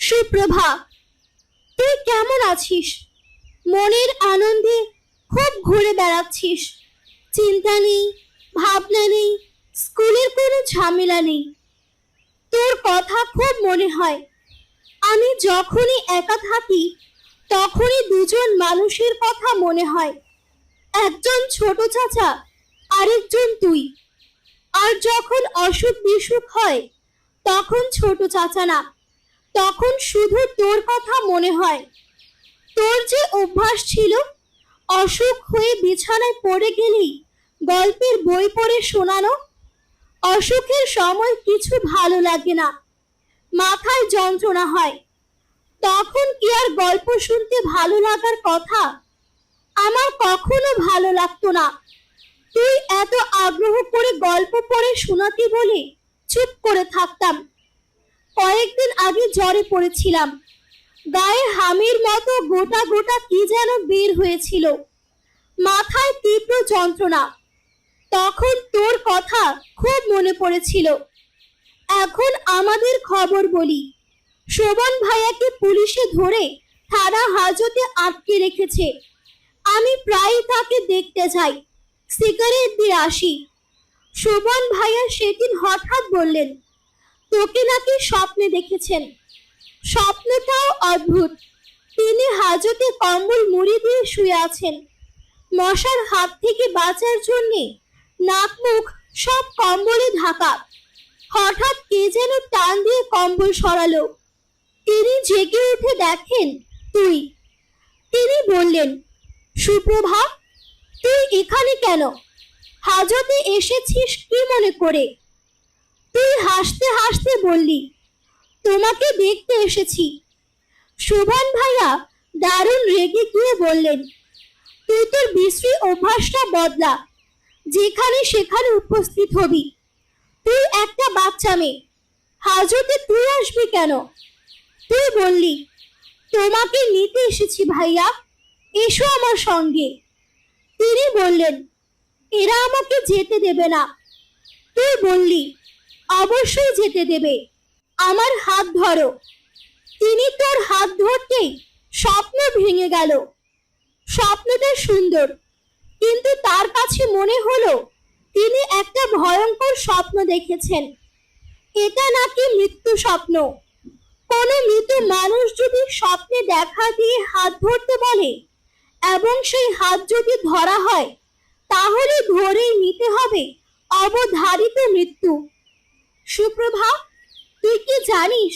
সুপ্রভা, তুই কেমন আছিস? মনের আনন্দে খুব ঘুরে বেড়াচ্ছিস। চিন্তা নেই, ভাবনা নেই, স্কুলের কোনো ঝামেলা নেই। তোর কথা খুব মনে হয়। আমি যখনই একা থাকি, তখনই দুজন মানুষের কথা মনে হয়। একজন ছোট চাচা, আরেকজন তুই। আর যখন অসুখ বিসুখ হয়, তখন ছোট চাচা না। তখন শুধু তোর কথা মনে হয়। তোর যে অভ্যাস ছিল, অসুখ হয়ে বিছানায় পড়ে গেলেই গল্পের বই পড়ে শোনানো, অসুখের সময় কিছু ভালো লাগে না, মাথায় যন্ত্রণা হয়। তখন কি আর গল্প শুনতে ভালো লাগার কথা? কখনো ভালো লাগতো না। তুই এত আগ্রহ করে গল্প পড়ে শোনাতি বলে চুপ করে থাকতাম। কয়েকদিন আগে জ্বরে পড়েছিলাম। গায়ে হামির মতো গোটা গোটা কি যেন বের হয়েছিল। মাথায় তীব্র যন্ত্রণা। তখন তোর কথা খুব মনে পড়েছিল। এখন আমাদের খবর বলি। শোভন ভাইয়াকে পুলিশে ধরে থানা হাজতে আটকে রেখেছে। আমি প্রায়ই তাকে দেখতে যাই সিগারেট দিয়ে আসি। সুমন ভাইয়া সেদিন হঠাৎ বললেন, তোকে নাকি স্বপ্নে দেখেছেন। স্বপ্নটাও অদ্ভুত। তিনি হাজতে কম্বল মুড়ি দিয়ে শুয়ে আছেন। মশার হাত থেকে বাঁচার জন্যে নাক মুখ সব কম্বলে ঢাকা। হঠাৎ কে যেন টান দিয়ে কম্বল সরালো। তিনি জেগে উঠে দেখেন তুই। তিনি বললেন সুপ্রভা, তুই এখানে কেন? হাজতে এসেছিস কি মনে করে? তুই হাসতে হাসতে বললি, তোমাকে দেখতে এসেছি। শোভন ভাইয়া দারুণ রেগে গিয়ে বললেন, তুই তোর বিশ্রী অভ্যাসটা বদলা, যেখানে সেখানে উপস্থিত হবি। তুই একটা বাচ্চা মেয়ে, হাজতে তুই আসবি কেন? তুই বললি, তোমাকে নিতে এসেছি ভাইয়া। এসো আমার সঙ্গে। তিনি বললেন, এরা আমাকে যেতে দেবে না। তুই বললি, অবশ্যই যেতে দেবে। আমার হাত ধরো। তিনি তোর হাত ধরতেই স্বপ্ন ভেঙে গেল। স্বপ্নটা সুন্দর, কিন্তু তার কাছে মনে হলো তিনি একটা ভয়ঙ্কর স্বপ্ন দেখেছেন। এটা নাকি মৃত্যু স্বপ্ন? কোনো মৃত মানুষ যদি স্বপ্নে দেখা দিয়ে হাত ধরতে বলে এবং সেই হাত যদি ধরা হয়, তাহলে ধরেই নিতে হবে অবধারিত মৃত্যু। সুপ্রভা, তুই কি জানিস,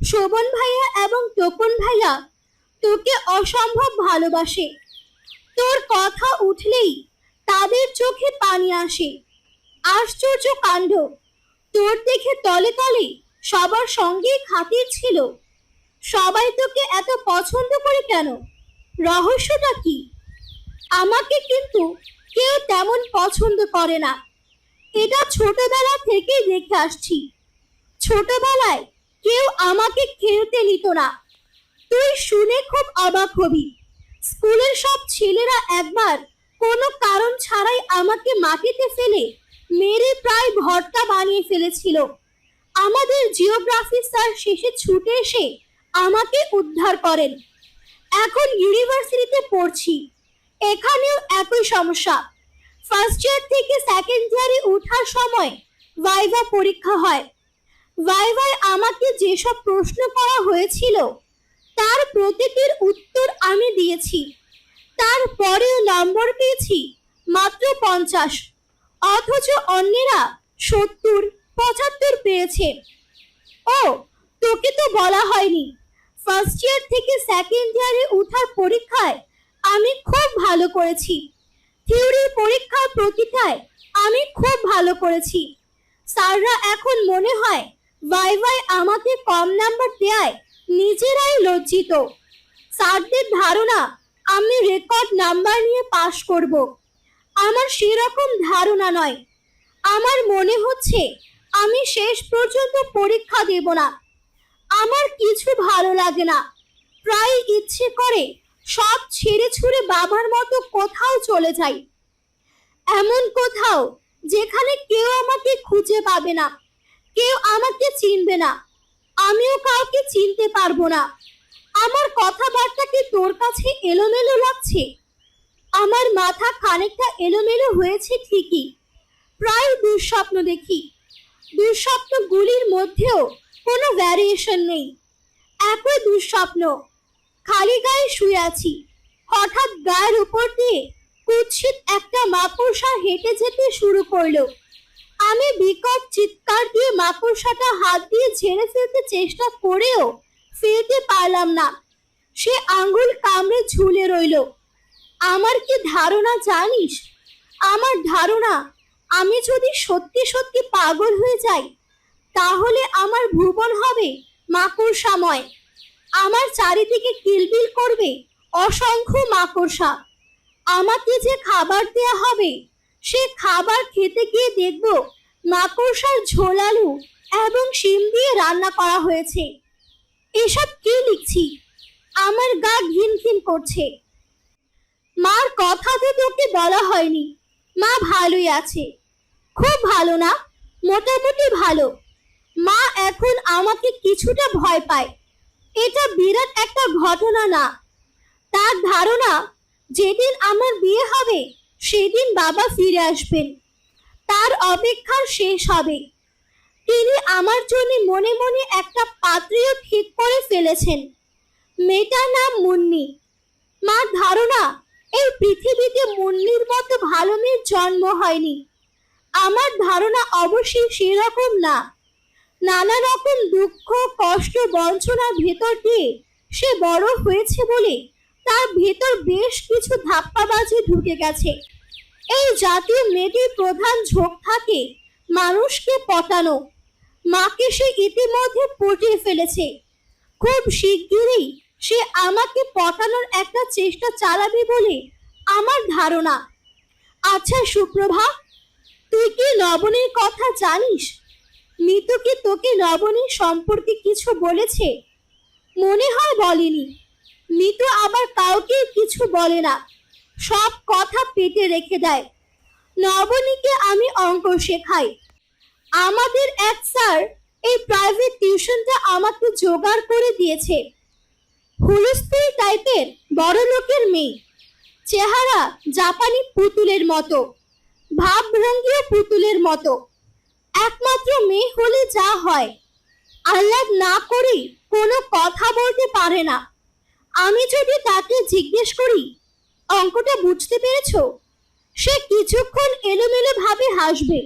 শোভন ভাইয়া এবং তোপন ভাইয়া তোকে অসম্ভব ভালোবাসে। তোর কথা উঠলেই তাদের চোখে পানি আসে। আশ্চর্য কাণ্ড। তোর দেখে তলে তলে সবার সঙ্গেই খাতির ছিল। সবাই তোকে এত পছন্দ করে কেন? রহস্যটা কি? আমাকে কিন্তু কেউ তেমন পছন্দ করে না। এটা ছোটবেলা থেকেই দেখে আসছি। ছোটবেলায় কেউ আমাকে খেলতে নিত না। তুই শুনে খুব অবাক হবি। স্কুলের সব ছেলেরা একবার কোনো কারণ ছাড়াই আমাকে মাটিতে ফেলে মেরে প্রায় ভর্তা বানিয়ে ফেলেছিল। আমাদের জিওগ্রাফি স্যার শেষে ছুটে এসে আমাকে উদ্ধার করেন। এখন ইউনিভার্সিটিতে পড়ছি। এখানেও একই সমস্যা। ফার্স্ট ইয়ার থেকে সেকেন্ড ইয়ারে ওঠার সময় ভাইভা পরীক্ষা হয়। ভাইভায় আমাকে যেসব প্রশ্ন করা হয়েছিল, তার প্রতিটির উত্তর আমি দিয়েছি। তারপরেও নম্বর পেয়েছি মাত্র পঞ্চাশ, অথচ অন্যেরা সত্তর, পঁচাত্তর পেয়েছে। ও, তোকে তো বলা হয়নি। ফার্স্ট ইয়ার থেকে সেকেন্ড ইয়ারে ওঠার পরীক্ষায় আমি খুব ভালো করেছি। থিওরির পরীক্ষার প্রতিটায় আমি খুব ভালো করেছি। স্যাররা এখন মনে হয় ভাই ভাই আমাকে কম নাম্বার দেয় নিজেরাই লজ্জিত। স্যারদের ধারণা, আমি রেকর্ড নাম্বার নিয়ে পাশ করব। আমার সেরকম ধারণা নয়। আমার মনে হচ্ছে আমি শেষ পর্যন্ত পরীক্ষা দেব না। আমার কিছু ভালো লাগে না। প্রায় ইচ্ছে করে সব ছেড়ে ছুড়ে বাবার মতো কোথাও চলে যাই। এমন কোথাও যেখানে কেউ আমাকে খুঁজে পাবে না, কেউ আমাকে চিনবে না, আমিও কাউকে চিনতে পারব না। আমার কথাবার্তা কি তোর কাছে এলোমেলো লাগছে? আমার মাথা খানিকটা এলোমেলো হয়েছে ঠিকই। প্রায় দুঃস্বপ্ন দেখি। দুঃস্বপ্নগুলির মধ্যেও কোনো ভ্যারিয়েশন নেই। একই দুঃস্বপ্ন। খালি গায়ে শুয়ে আছি। হঠাৎ গায়ের উপর দিয়ে কুৎসিত একটা মাকড়সা হেঁটে যেতে শুরু করল। আমি বিকট চিৎকার দিয়ে মাকড়সাটা হাত দিয়ে ঝেড়ে ফেলতে চেষ্টা করেও ফেলতে পারলাম না। সে আঙ্গুল কামড়ে ঝুলে রইল। আমার কি ধারণা জানিস? আমার ধারণা, আমি যদি সত্যি সত্যি পাগল হয়ে যাই তাহলে আমার ভুবন হবে? মাকড়সাময় আমার চারিদিকে কিলবিল করবে। অসংখ্য মাকড়সা। আমাকে যে খাবার দেয়া হবে, সে খাবার খেতে গিয়ে দেখব মাকড়সার ঝোলালু এবং শিম দিয়ে রান্না করা হয়েছে। এসব কি লিখছি? আমার গা ঘিন ঘিন করছে। মার কথা তো তোকে বলা হয়নি। মা ভালোই আছে। খুব ভালো না? মোটামুটি ভালো। মা এখন আমাকে কিছুটা ভয় পায়। এটা বিরাট একটা ঘটনা না। তার ধারণা, যেদিন আমার বিয়ে হবে, সেদিন বাবা ফিরে আসবেন। তার অপেক্ষার শেষ হবে। তিনি আমার জন্য মনে মনে একটা পাত্রীও ঠিক করে ফেলেছেন। মেয়েটার নাম মুন্নি। মা ধারণা, এই পৃথিবীতে মুন্নির মতো ভালো মেয়ের জন্ম হয়নি। আমার ধারণা অবশ্যই সেরকম না। নানা রকম দুঃখ, কষ্ট, বঞ্চনার ভেতর দিয়ে সে বড় হয়েছে বলে তার ভেতর বেশ কিছু ধাপ্পাবাজি ঢুকে গেছে। এই জাতীয় মেয়েটির প্রধান ঝোঁক থাকে মানুষকে পটানো। মাকে সে ইতিমধ্যে পটিয়ে ফেলেছে। খুব শিগগিরই সে আমাকে পটানোর একটা চেষ্টা চালাবে বলে আমার ধারণা। আচ্ছা সুপ্রভা, তুই কি লবণের কথা জানিস? মিতু কি তোকে লবণের সম্পর্কে কিছু বলেছে? মনে হয় বলেনি। মিতু আবার কাউকে কিছু বলে না। সব কথা পেটে রেখে দেয়। নবনীকে আমি অঙ্ক শেখাই। আমাদের এক স্যার এই প্রাইভেট টিউশনটা আমাকে জোগাড় করে দিয়েছে। হুলস্থুল টাইপের বড় লোকের মেয়ে। চেহারা জাপানি পুতুলের মতো। ভাবভঙ্গিও পুতুলের মতো। একমাত্র মেয়ে হলে যা হয়। আল্লাহ না করে কোনো কথা বলতে পারে না। আমি যদি তাকে জিজ্ঞেস করি, অঙ্কটা বুঝতে পেরেছ? সে কিছুক্ষণ এলোমেলো ভাবে হাসবে।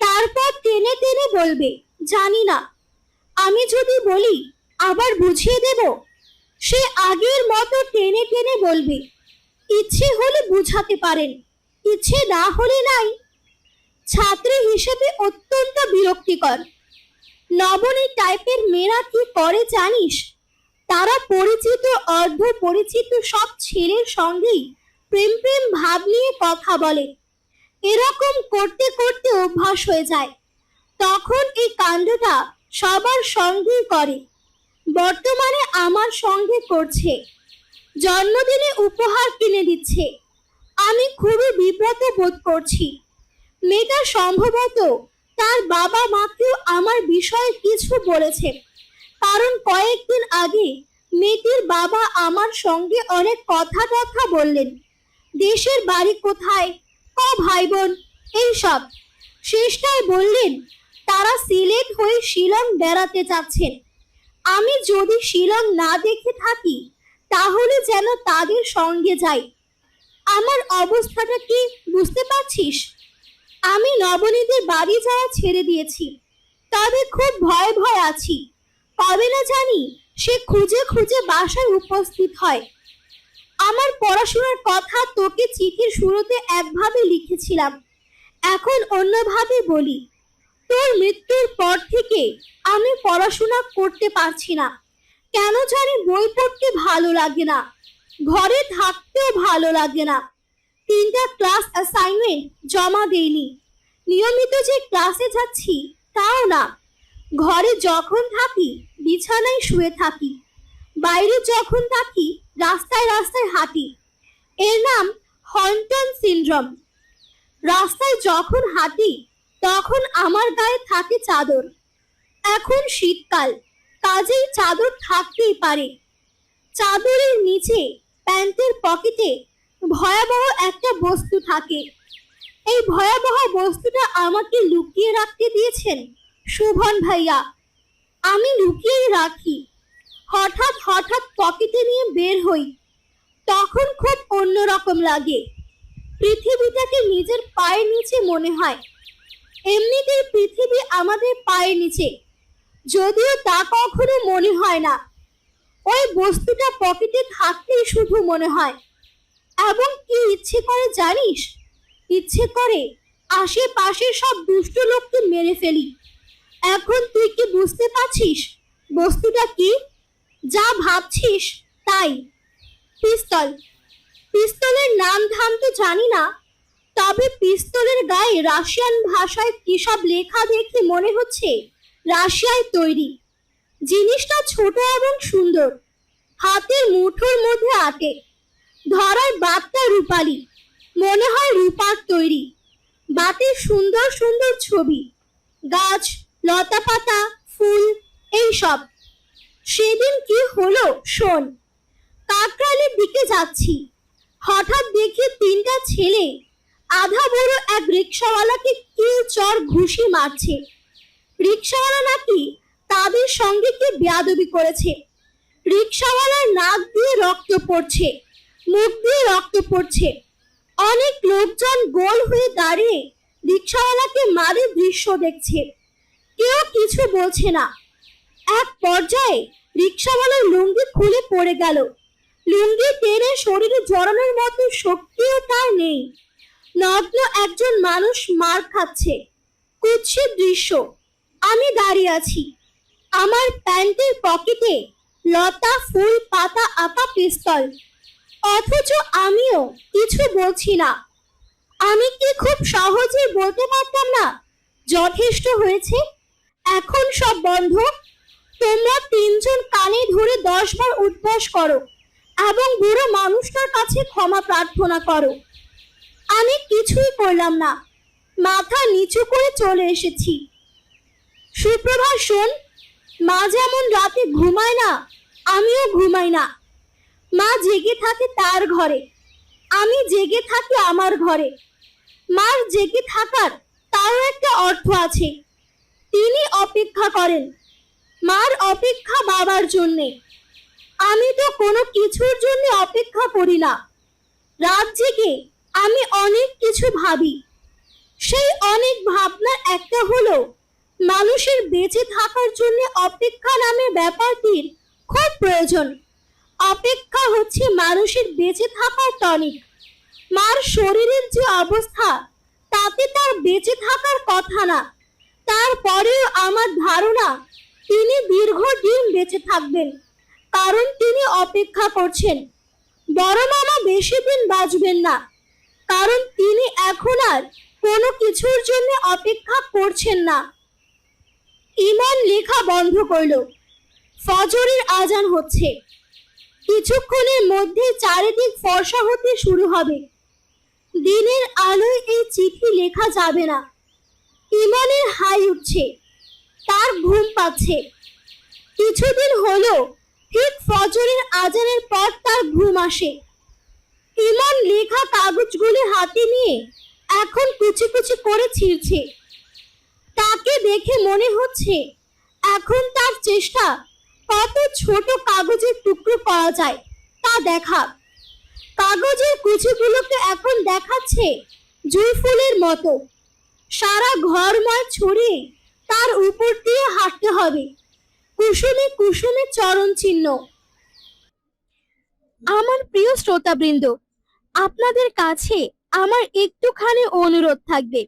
তারপর টেনে টেনে বলবে, জানি না। আমি যদি বলি, আবার বুঝিয়ে দেব? সে আগের মতো টেনে টেনে বলবে, ইচ্ছে হলে বুঝাতে পারেন। ইচ্ছে না হলে নাই। ছাত্রী হিসেবে অত্যন্ত বিরক্তিকর। নবনী টাইপের মেয়েরা কি করে জানিস? তারা পরিচিত, অর্ধ পরিচিত সব ছেলের সঙ্গেই প্রেম প্রেম ভাব নিয়ে কথা বলে। এরকম করতে করতে অভ্যাস হয়ে যায়। তখন এই কাণ্ডটা সবার সঙ্গেই করে। বর্তমানে আমার সঙ্গে করছে। জন্মদিনে উপহার কিনে দিচ্ছে। আমি খুবই বিব্রত বোধ করছি। মেয়েটা সম্ভবত তার বাবা মাকেও আমার বিষয়ে কিছু বলেছে কারণ কয়েকদিন আগে মেয়েটির বাবা আমার সঙ্গে অনেক কথা কথা বললেন। দেশের বাড়ি কোথায়? ক ভাই বোন এইসব। শেষটায় বললেন, তারা সিলেট হয়ে শিলং বেড়াতে যাচ্ছেন। আমি যদি শিলং না দেখে থাকি, তাহলে যেন তাদের সঙ্গে যাই। আমার অবস্থাটা কি বুঝতে পারছিস? আমি নবনীদের বাড়ি যাওয়া ছেড়ে দিয়েছি। তবে খুব ভয় ভয় আছি। কবে না জানি সে খুঁজে খুঁজে বাসায় উপস্থিত হয়। আমার পড়াশোনার কথা তোকে চিঠির শুরুতে একভাবে লিখেছিলাম। এখন অন্যভাবে বলি। তোর মৃত্যুর পর থেকে আমি পড়াশোনা করতে পারছি না। কেন জানি বই পড়তে ভালো লাগে না। ঘরে থাকতেও ভালো লাগে না। তিনটা ক্লাস অ্যাসাইনমেন্ট জমা দেইনি। নিয়মিত যে ক্লাসে যাচ্ছি, তাও না। ঘরে যখন থাকি, বিছানায় শুয়ে থাকি। বাইরে যখন থাকি, রাস্তায় রাস্তায় হাঁটি। এর নাম হন্টন সিনড্রোম রাস্তায় যখন হাঁটি, তখন আমার গায়ে থাকে চাদর। এখন শীতকাল, কাজেই চাদর থাকতেই পারে। চাদরের নিচে প্যান্টের পকেটে ভয়াবহ একটা বস্তু থাকে। এই ভয়াবহ বস্তুটা আমাকে লুকিয়ে রাখতে দিয়েছেন, শোভন ভাইয়া। আমি লুকিয়েই রাখি। হঠাৎ হঠাৎ পকেটে নিয়ে বের হই। তখন খুব অন্যরকম লাগে। পৃথিবীটাকে নিজের পায়ের নিচে মনে হয়। এমনিতেই পৃথিবী আমাদের পায়ের নিচে। যদিও তা কখনো মনে হয় না। ওই বস্তুটা পকেটে থাকলেই শুধু মনে হয়। এবং কি ইচ্ছে করে জানিস? ইচ্ছে করে আশেপাশের সব দুষ্ট লোককে মেরে ফেলি। এখন তুই কি বুঝতে পারছিস? বস্তুটা কি? যা ভাবছিস তাই। পিস্তল। পিস্তলের নাম ধাম তো জানি না, তবে পিস্তলের গায়ে রাশিয়ান ভাষায় কি সব লেখা দেখে মনে হচ্ছে? রাশিয়ায় তৈরি। জিনিসটা ছোট এবং সুন্দর। হাতের মুঠোর মধ্যে আটে। ধরার বাতটা রূপালি। মনে হয় রূপার তৈরি। বাতের সুন্দর সুন্দর ছবি। গাছ লতা পাতা ফুল, এইসব। সেদিন কি হলো শোন। কাকরালের দিকে যাচ্ছি। হঠাৎ দেখি তিনটা ছেলে আধা বড় এক রিক্সাওয়ালাকে কি চর ঘুষি মারছে। রিক্সাওয়ালা নাকি তাদের সঙ্গে কি বেয়াদবি করেছে? রিক্সাওয়ালার নাক দিয়ে রক্ত পড়ছে। মুখ দিয়ে রক্ত পড়ছে। অনেক লোকজন গোল হয়ে দাঁড়িয়ে রিক্সাওয়ালাকে মারে দৃশ্য দেখছে। কেউ কিছু বলছে না। এক পর্যায়ে রিক্সাওয়ালার লুঙ্গি খুলে পড়ে গেল। লুঙ্গি টেনে শরীরে জড়ানোর মতো শক্তিও তার নেই। নগ্ন একজন মানুষ মার খাচ্ছে। কুৎসিত দৃশ্য। আমি দাঁড়িয়ে আছি। আমার প্যান্টের পকেটে লতা, ফুল, পাতা, আঁকা পিস্তল। অথচ আমিও কিছু বলছি না। আমি কি খুব সহজে বলতে পারতাম না? যথেষ্ট হয়েছে। এখন সব বন্ধ। তোমরা তিনজন কানে ধরে দশ বার উদ্বাস করো এবং বুড়ো মানুষটার কাছে ক্ষমা প্রার্থনা করো। আমি কিছুই করলাম না। মাথা নিচু করে চলে এসেছি। সুপ্রভা শোন। মা যেমন রাতে ঘুমায় না, আমিও ঘুমাই না। মা জেগে থাকে তার ঘরে। আমি জেগে থাকি আমার ঘরে। মার জেগে থাকার তারও একটা অর্থ আছে। তিনি অপেক্ষা করেন। মার অপেক্ষা বাবার জন্যে। আমি তো কোনো কিছুর জন্য অপেক্ষা করি না। রাত জেগে আমি অনেক কিছু ভাবি। সেই অনেক ভাবনার একটা হলো মানুষের বেঁচে থাকার জন্য অপেক্ষা নামে ব্যাপারটির খুব প্রয়োজন। অপেক্ষা হচ্ছে মানুষের বেঁচে থাকার টনিক। মার শরীরের যে অবস্থা, তাতে তার বেঁচে থাকার কথা না। তারপরেও আমার ধারণা, তিনি দীর্ঘদিন বেঁচে থাকবেন, কারণ তিনি অপেক্ষা করছেন। বড় মামা বেশি দিন বাঁচবেন না, কারণ তিনি এখন আর কোনো কিছুর জন্য অপেক্ষা করছেন না। ইমান লেখা বন্ধ করল। ফজরের আজান হচ্ছে। কিছুক্ষণের মধ্যে চারিদিক ফর্সা হতে শুরু হবে। দিনের আলোয় এই চিঠি লেখা যাবে না। ইমানের হাই উঠছে। তার ঘুম পাচ্ছে। কিছুদিন হলো, ঠিক ফজরের আজানের পর তার ঘুম আসে। ইমান লেখা কাগজগুলি হাতে নিয়ে এখন কুচি কুচি করে ছিঁড়ছে। তাকে দেখে মনে হচ্ছে, এখন তার চেষ্টা কত ছোট কাগজের টুকরো করা যায়, তা দেখা। কাগজের কুচিগুলোকে এখন দেখাচ্ছে জুই ফুলের মতো। সারা ঘরময় ছড়িয়ে তার উপর দিয়ে হাঁটতে হবে। কুসুমে কুসুমে চরণ চিহ্ন। আমার প্রিয় শ্রোতাবৃন্দ, আপনাদের কাছে আমার একটুখানি অনুরোধ থাকবে।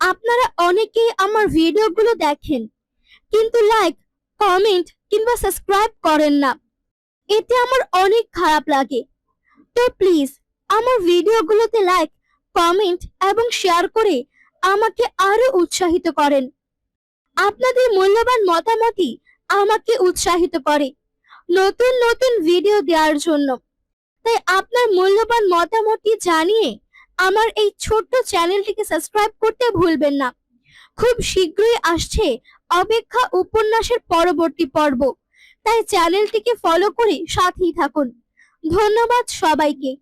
আপনারা অনেকেই আমার ভিডিওগুলো দেখেন, কিন্তু লাইক কমেন্ট কিংবা সাবস্ক্রাইব করেন না। এতে আমার অনেক খারাপ লাগে। তো প্লিজ আমার ভিডিওগুলোতে লাইক কমেন্ট এবং শেয়ার করে আমাকে আরও উৎসাহিত করেন। আপনাদের মূল্যবান মতামতই আমাকে উৎসাহিত করে নতুন নতুন ভিডিও দেওয়ার জন্য। তাই আপনার মূল্যবান মতামতটি জানিয়ে আমার এই ছোট্ট চ্যানেলটিকে সাবস্ক্রাইব করতে ভুলবেন না। খুব শীঘ্রই আসছে অপেক্ষা উপন্যাসের পরবর্তী পর্ব। তাই চ্যানেলটিকে ফলো করে সাথেই থাকুন। ধন্যবাদ সবাইকে।